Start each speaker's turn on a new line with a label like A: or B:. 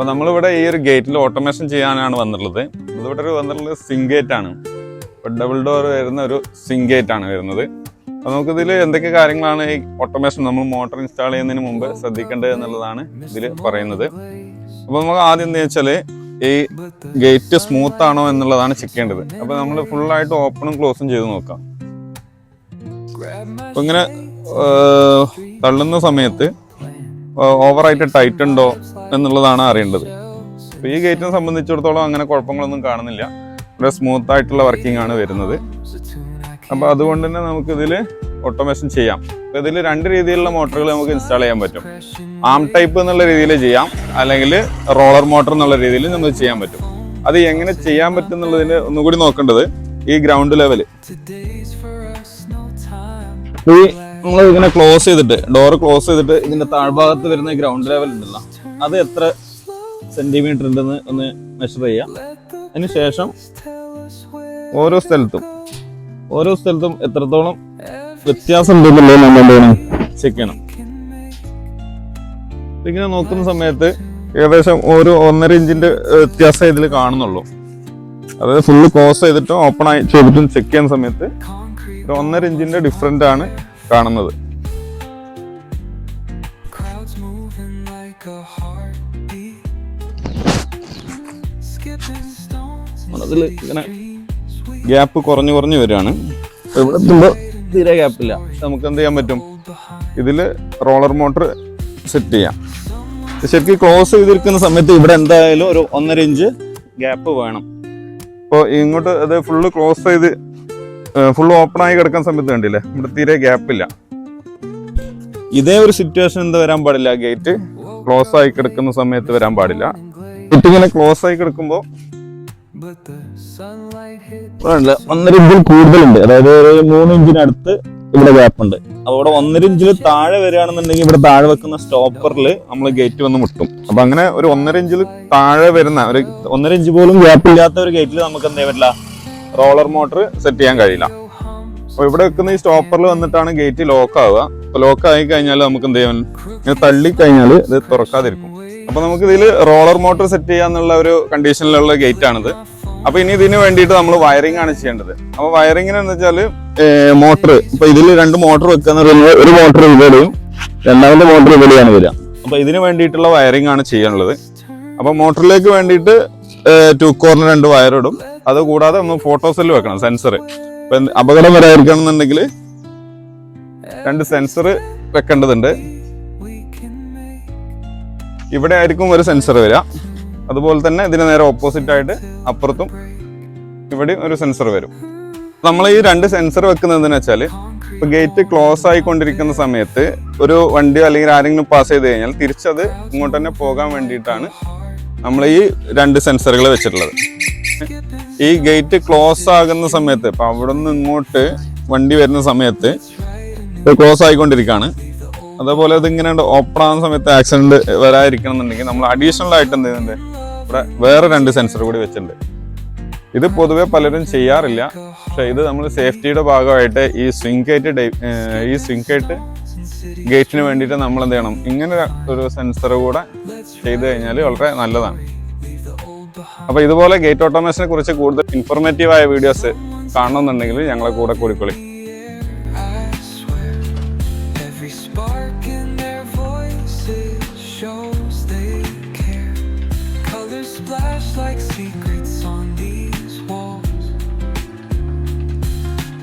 A: അപ്പോൾ നമ്മളിവിടെ ഈ ഒരു ഗേറ്റിൽ ഓട്ടോമേഷൻ ചെയ്യാനാണ് വന്നിട്ടുള്ളത്. ഇതിവിടെ ഒരു വന്നിട്ടുള്ളത് സിങ് ഗേറ്റ് ആണ്. ഇപ്പോൾ ഡബിൾ ഡോർ വരുന്ന ഒരു സിങ് ഗേറ്റ് ആണ് വരുന്നത്. അപ്പോൾ നമുക്കിതിൽ എന്തൊക്കെ കാര്യങ്ങളാണ് ഈ ഓട്ടോമേഷൻ നമ്മൾ മോട്ടർ ഇൻസ്റ്റാൾ ചെയ്യുന്നതിന് മുമ്പ് ശ്രദ്ധിക്കേണ്ടത് എന്നുള്ളതാണ് ഇതിൽ പറയുന്നത്. അപ്പോൾ നമുക്ക് ആദ്യം എന്താ വെച്ചാൽ ഈ ഗേറ്റ് സ്മൂത്ത് ആണോ എന്നുള്ളതാണ് ചെക്ക് ചെയ്യേണ്ടത്. അപ്പോൾ നമ്മൾ ഫുള്ളായിട്ട് ഓപ്പണും ക്ലോസും ചെയ്ത് നോക്കാം. അപ്പം ഇങ്ങനെ തള്ളുന്ന സമയത്ത് ഓവറായിട്ട് ടൈറ്റ് ഉണ്ടോ എന്നുള്ളതാണ് അറിയേണ്ടത്. അപ്പോൾ ഈ ഗേറ്റിനെ സംബന്ധിച്ചിടത്തോളം അങ്ങനെ കുഴപ്പങ്ങളൊന്നും കാണുന്നില്ല. വളരെ സ്മൂത്ത് ആയിട്ടുള്ള വർക്കിംഗ് ആണ് വരുന്നത്. അപ്പോൾ അതുകൊണ്ട് തന്നെ നമുക്കിതിൽ ഓട്ടോമേഷൻ ചെയ്യാം. അപ്പോൾ ഇതിൽ രണ്ട് രീതിയിലുള്ള മോട്ടറുകൾ നമുക്ക് ഇൻസ്റ്റാൾ ചെയ്യാൻ പറ്റും. ആം ടൈപ്പ് എന്നുള്ള രീതിയിൽ ചെയ്യാം. അല്ലെങ്കിൽ റോളർ മോട്ടർ എന്നുള്ള രീതിയിൽ നമുക്ക് ചെയ്യാൻ പറ്റും. അത് എങ്ങനെ ചെയ്യാൻ പറ്റും എന്നുള്ളതിന് ഒന്നുകൂടി നോക്കേണ്ടത് ഈ ഗ്രൗണ്ട് ലെവൽ ഈ നമ്മൾ ഇങ്ങനെ ക്ലോസ് ചെയ്തിട്ട് ഡോർ ക്ലോസ് ചെയ്തിട്ട് ഇതിന്റെ താഴ്ഭാഗത്ത് വരുന്ന ഗ്രൗണ്ട് ലെവൽ ഉണ്ടല്ലോ. അത് എത്ര സെന്റിമീറ്റർ ഉണ്ടെന്ന് ഒന്ന് മെഷർ ചെയ്യാം. അതിനുശേഷം ഓരോ സ്ഥലത്തും ഓരോ സ്ഥലത്തും എത്രത്തോളം വ്യത്യാസം ഉണ്ടെന്നുള്ളത് നമ്മൾ ചെക്ക് ചെയ്യണം? ഇങ്ങനെ നോക്കുന്ന സമയത്ത് ഏകദേശം ഒരു ഒന്നര ഇഞ്ചിന്റെ വ്യത്യാസം ഇതിൽ കാണുന്നുള്ളൂ. അതായത് ഫുള്ള് ക്ലോസ് ചെയ്തിട്ടും ഓപ്പൺ ആയി ചെയ്തിട്ടും ചെക്ക് ചെയ്യുന്ന സമയത്ത് ഒരു ഒന്നര ഇഞ്ചിന്റെ ഡിഫറെന്റ് ആണ് കാണുന്നത്. അതിൽ ഇങ്ങനെ ഗ്യാപ്പ് കുറഞ്ഞു കുറഞ്ഞു വരികയാണ്. ഇവിടെ എത്തുമ്പോൾ തീരെ ഗ്യാപ്പില്ല. നമുക്ക് എന്ത് ചെയ്യാൻ പറ്റും? ഇതിൽ റോളർ മോട്ടർ സെറ്റ് ചെയ്യാം. ശരിക്കും ക്ലോസ് ചെയ്തിരിക്കുന്ന സമയത്ത് ഇവിടെ എന്തായാലും ഒരു ഒന്നര ഇഞ്ച് ഗ്യാപ്പ് വേണം. അപ്പോൾ ഇങ്ങോട്ട് അത് ഫുള്ള് ക്ലോസ് ചെയ്ത് ഫുള്ള് ഓപ്പൺ ആയി കിടക്കുന്ന സമയത്ത് കണ്ടില്ലേ? ഇവിടെ തീരെ ഗ്യാപ്പില്ല ഇതേ ഒരു സിറ്റുവേഷൻ എന്ത് വരാൻ പാടില്ല. ഗേറ്റ് ക്ലോസ് ആയി കിടക്കുന്ന സമയത്ത് വരാൻ പാടില്ല. ഇങ്ങനെ ക്ലോസ് ആയി കിടക്കുമ്പോൾ ഒന്നര ഇഞ്ചിൽ കൂടുതലുണ്ട്. അതായത് ഒരു മൂന്ന് ഇഞ്ചിനടുത്ത് ഇവിടെ ഗ്യാപ്പ് ഉണ്ട്. ഇവിടെ ഒന്നര ഇഞ്ചിൽ താഴെ വരികയാണെന്നുണ്ടെങ്കിൽ ഇവിടെ താഴെ വെക്കുന്ന സ്റ്റോപ്പറിൽ നമ്മൾ ഗേറ്റ് വന്ന് മുട്ടും. അപ്പൊ അങ്ങനെ ഒരു ഒന്നര ഇഞ്ചിൽ താഴെ വരുന്ന ഒരു ഒന്നര ഇഞ്ച് പോലും ഗ്യാപ്പ് ഇല്ലാത്ത ഒരു ഗേറ്റിൽ നമുക്ക് എന്താ പറ്റില്ല? റോളർ മോട്ടർ സെറ്റ് ചെയ്യാൻ കഴിയില്ല. അപ്പൊ ഇവിടെ വെക്കുന്ന ഈ സ്റ്റോപ്പറിൽ വന്നിട്ടാണ് ഗേറ്റ് ലോക്ക് ആവുക. അപ്പൊ ലോക്ക് ആയി കഴിഞ്ഞാൽ നമുക്ക് എന്ത് ചെയ്യാൻ ഇങ്ങനെ തള്ളിക്കഴിഞ്ഞാൽ ഇത് തുറക്കാതിരിക്കും. അപ്പൊ നമുക്ക് ഇതിൽ റോളർ മോട്ടർ സെറ്റ് ചെയ്യാന്നുള്ള ഒരു കണ്ടീഷനിലുള്ള ഗേറ്റ് ആണിത് അപ്പൊ ഇനി ഇതിന് വേണ്ടിയിട്ട് നമ്മൾ വയറിംഗ് ആണ് ചെയ്യേണ്ടത്. അപ്പൊ വയറിങ്ങിന് എന്ന് വെച്ചാൽ മോട്ടർ ഇപ്പൊ ഇതിൽ രണ്ട് മോട്ടർ വെക്കുന്ന ഒരു മോട്ടർ ഇവിടെയും രണ്ടാമത്തെ മോട്ടർ ഇവിടെയാണ് വരിക. അപ്പൊ ഇതിന് വേണ്ടിയിട്ടുള്ള വയറിംഗ് ആണ് ചെയ്യാനുള്ളത്. അപ്പൊ മോട്ടറിലേക്ക് വേണ്ടിയിട്ട് ടു കോർണർ രണ്ട് വയർ ഇടും അത് കൂടാതെ ഒന്ന് ഫോട്ടോ സെല്ല് വെക്കണം സെൻസർ ഇപ്പൊ അപകടം വരാതിരിക്കണം എന്നുണ്ടെങ്കിൽ രണ്ട് സെൻസർ വെക്കേണ്ടതുണ്ട്. ഇവിടെ ആയിരിക്കും ഒരു സെൻസർ വരിക. അതുപോലെ തന്നെ ഇതിന് നേരെ ഓപ്പോസിറ്റ് ആയിട്ട് അപ്പുറത്തും ഇവിടെ ഒരു സെൻസർ വരും. നമ്മൾ ഈ രണ്ട് സെൻസർ വെക്കുന്നതെന്ന് വെച്ചാൽ ഇപ്പൊ ഗേറ്റ് ക്ലോസ് ആയിക്കൊണ്ടിരിക്കുന്ന സമയത്ത് ഒരു വണ്ടിയോ അല്ലെങ്കിൽ ആരെങ്കിലും പാസ് ചെയ്ത് കഴിഞ്ഞാൽ തിരിച്ചത് ഇങ്ങോട്ട് തന്നെ പോകാൻ വേണ്ടിയിട്ടാണ് നമ്മൾ ഈ രണ്ട് സെൻസറുകൾ വെച്ചിട്ടുള്ളത്. ഈ ഗേറ്റ് ക്ലോസ് ആകുന്ന സമയത്ത് ഇപ്പൊ അവിടെ നിന്ന് ഇങ്ങോട്ട് വണ്ടി വരുന്ന സമയത്ത് ക്ലോസ് ആയിക്കൊണ്ടിരിക്കുകയാണ് അതേപോലെ ഇത് ഇങ്ങനെ ഓപ്പൺ ആകുന്ന സമയത്ത് ആക്സിഡന്റ് വരാതിരിക്കണം എന്നുണ്ടെങ്കിൽ നമ്മൾ അഡീഷണൽ ആയിട്ട് എന്ത് ചെയ്യുന്നുണ്ട് ഇവിടെ വേറെ രണ്ട് സെൻസർ കൂടി വെച്ചിട്ടുണ്ട്. ഇത് പൊതുവെ പലരും ചെയ്യാറില്ല. പക്ഷെ ഇത് നമ്മൾ സേഫ്റ്റിയുടെ ഭാഗമായിട്ട് ഈ സ്വിംഗ് ഗേറ്റ് ഈ സ്വിംഗ് ഗേറ്റ് ഗേറ്റിന് വേണ്ടിയിട്ട് നമ്മൾ എന്ത് ചെയ്യണം ഇങ്ങനെ ഒരു സെൻസർ കൂടെ ചെയ്ത് കഴിഞ്ഞാൽ വളരെ നല്ലതാണ്. അപ്പൊ ഇതുപോലെ ഗേറ്റ് ഓട്ടോമേഷനെ കുറിച്ച് കൂടുതൽ ഇൻഫോർമേറ്റീവ് ആയ വീഡിയോസ് കാണണമെന്നുണ്ടെങ്കിൽ ഞങ്ങളെ കൂടെ കൂടിക്കൊള്ളി.